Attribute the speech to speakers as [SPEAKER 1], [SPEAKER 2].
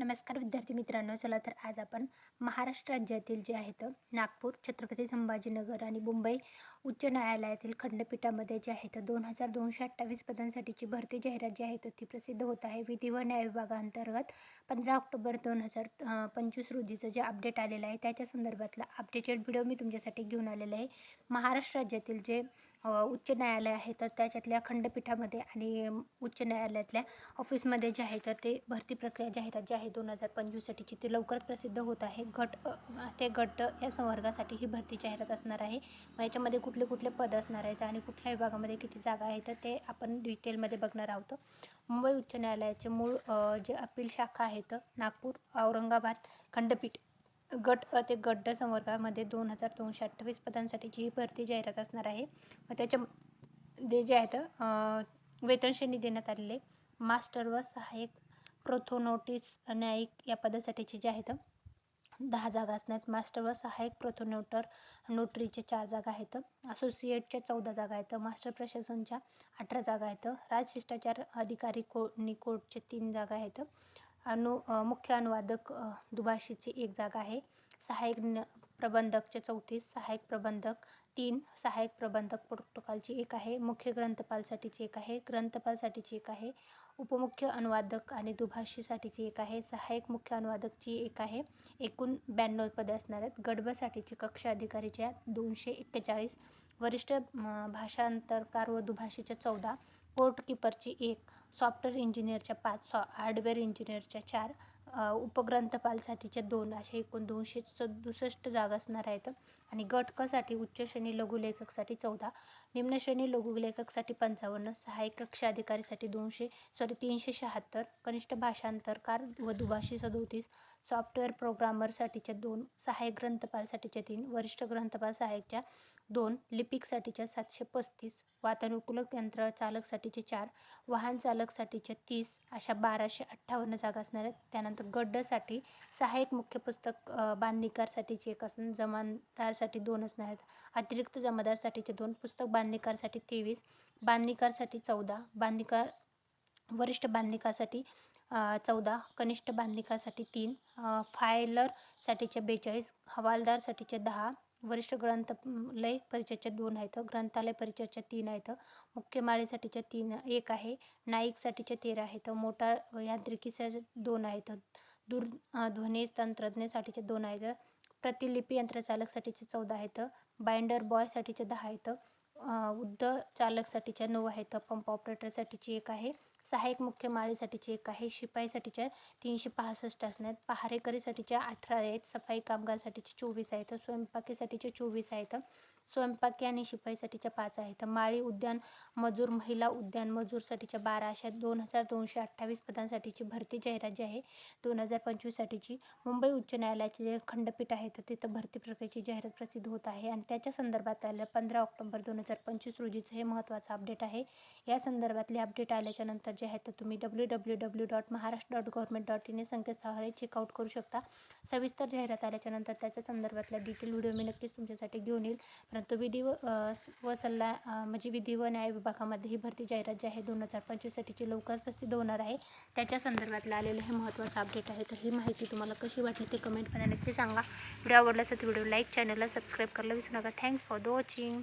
[SPEAKER 1] नमस्कार विद्यार्थी मित्रांनो चला तर आज आपण महाराष्ट्र राज्यातील जे आहेत नागपूर छत्रपती संभाजीनगर आणि मुंबई उच्च न्यायालयातील खंडपीठामध्ये जे आहेत दोन हजार दोनशे अठ्ठावीस पदांसाठीची भरती जाहिरात जी आहे ती प्रसिद्ध होत आहे. विधी व न्याय विभागाअंतर्गत पंधरा ऑक्टोबर दोन हजार पंचवीस रोजीचं जे अपडेट आलेलं आहे त्याच्या संदर्भातला अपडेटेड व्हिडिओ मी तुमच्यासाठी घेऊन आलेला आहे. महाराष्ट्र राज्यातील जे उच्च न्यायालय आहे तर त्याच्यातल्या खंडपीठामध्ये आणि उच्च न्यायालयातल्या ऑफिसमध्ये जे आहे तर ते भरती प्रक्रिया जाहिरात जी आहे दोन हजार पंचवीससाठीची ती लवकरच प्रसिद्ध होत आहे. गट ते गट या संवर्गासाठी ही भरती जाहिरात असणार आहे. मग याच्यामध्ये कुठले कुठले पद असणार आहेत आणि कुठल्या विभागामध्ये किती जागा आहे तर ते आपण डिटेलमध्ये बघणार आहोत. मुंबई उच्च न्यायालयाचे मूळ जे अपील शाखा आहेत नागपूर औरंगाबाद खंडपीठ गट अ ते गट संवर्गामध्ये दोन हजार दोनशे अठ्ठावीस पदांसाठीची ही भरती जाहिरात असणार आहे मग त्याच्या जे आहेत वेतन श्रेणी देण्यात आलेले मास्टर व सहाय्यक प्रोथोनोटिस न्यायिक या पदासाठीचे जे आहेत दहा जागा असणार. मास्टर व सहाय्यक प्रोथोनोटर नोटरीचे चार जागा आहेत. असोसिएटच्या चौदा जागा आहेत. मास्टर प्रशासनच्या अठरा जागा आहेत. राजशिष्टाचार अधिकारी को निकोटचे तीन जागा आहेत. अनु मुख्य अनुवादक दुभाषीची एक जागा आहे. सहाय्यक न प्रबंधकचे चौतीस सहाय्यक प्रबंधक तीन सहाय्यक प्रबंधक प्रोटोकॉलची एक आहे. मुख्य ग्रंथपालसाठीची एक आहे. ग्रंथपालसाठीची एक आहे. उपमुख्य अनुवादक आणि दुभाषीसाठीची एक आहे. सहाय्यक मुख्य अनुवादकची एक आहे. एकूण ब्याण्णव पदे असणार आहेत. गडबसाठीची कक्षा अधिकारीच्या दोनशे एक्केचाळीस. वरिष्ठ भाषांतरकार व दुभाषीच्या चौदा. कोर्टकीपरची एक सॉफ्टवेअर इंजिनियरच्या पाच सॉ हार्डवेअर इंजिनियरच्या चार उपग्रंथपालसाठीच्या दोन असे एकूण दोनशे सदुसष्ट जागा असणार आहेत. आणि गट कसाठी उच्च श्रेणी लघुलेखकसाठी चौदा निम्न श्रेणी लघुलेखकसाठी पंचावन्न सहाय्यक कक्ष अधिकारीसाठी दोनशे सॉरी तीनशे शहात्तर कनिष्ठ भाषांतरकार व दुभाषी सदोतीस सॉफ्टवेअर प्रोग्रामरसाठीच्या दोन सहाय्यक ग्रंथपालसाठीच्या तीन वरिष्ठ ग्रंथपाल सहाय्यकच्या दोन लिपिकसाठीच्या सातशे पस्तीस वातानुकूलक यंत्र चालकसाठीचे चार वाहन चालकसाठीच्या तीस अशा बाराशे अठ्ठावन्न जागा असणार आहेत. त्यानंतर गड्डसाठी सहाय्यक मुख्य पुस्तक बांधणीकारसाठीचे एक असून जमानदारसाठी दोन असणार आहेत. अतिरिक्त जमादारसाठीचे दोन पुस्तक बांधणीकारसाठी तेवीस बांधणीकारसाठी चौदा बांधणीकार वरिष्ठ बांधणीकारसाठी चौदा कनिष्ठ बांधिकासाठी तीन फायलरसाठीचे बेचाळीस हवालदारसाठीचे दहा वरिष्ठ ग्रंथालय परिचयाच्या दोन आहेत ग्रंथालय परिचयाच्या तीन आहेत मुख्य माळेसाठीच्या तीन एक आहे नाईकसाठीच्या तेरा आहेत मोटार यांत्रिकीच्या दोन आहेत दूर ध्वनी तंत्रज्ञासाठीचे दोन आहेत प्रतिलिपी यंत्रचालकसाठीचे चौदा आहेत बाइंडर बॉयसाठीचे दहा आहेत उद्ध चालकसाठीच्या नऊ आहेत पंप ऑपरेटरसाठीची एक आहे सहाय्यक मुख्य माळीसाठीचे एक आहे शिपाईसाठीच्या तीनशे पासष्ट असणार. पहारेकरीसाठीच्या अठरा आहेत सफाई कामगारसाठीचे चोवीस आहेत स्वयंपाकीसाठीचे चोवीस आहेत स्वयंपाकी आणि शिपाईसाठीच्या पाच आहेत. माळी उद्यान मजूर महिला उद्यान मजूरसाठीच्या बारा अशा दोन हजार दोनशे अठ्ठावीस पदांसाठीची भरती जाहिरात जी आहे दोन हजार पंचवीससाठीची. मुंबई उच्च न्यायालयाचे जे खंडपीठ आहे तर तिथं भरती प्रक्रियेची जाहिरात प्रसिद्ध होत आहे आणि त्याच्या संदर्भात आलं पंधरा ऑक्टोबर दोन हजार पंचवीस रोजीचं हे महत्त्वाचं अपडेट आहे. या संदर्भातले अपडेट आल्याच्यानंतर नंतर जे आहे तर तुम्ही W W W dot Maharashtra dot government dot in या संकेतस्थळावर चेकआउट करू शकता. सविस्तर जाहिरात आल्याच्यानंतर त्याच्या संदर्भातला डिटेल व्हिडिओ मी नक्कीच तुमच्यासाठी घेऊन येईल. परंतु विधी व व सल्ला म्हणजे विधी व न्याय विभागामध्ये ही भरती जाहिरात जी आहे दोन हजार पंचवीससाठीची लवकर प्रसिद्ध होणार आहे. त्याच्या संदर्भातलं आलेलं हे महत्त्वाचं अपडेट आहे. तर ही माहिती तुम्हाला कशी वाटली ते कमेंटमध्ये नक्की सांगा. व्हिडिओ आवडला असेल तर व्हिडिओ लाईक चॅनलला सबस्क्राईब करायला विसरू नका. Thanks for the watching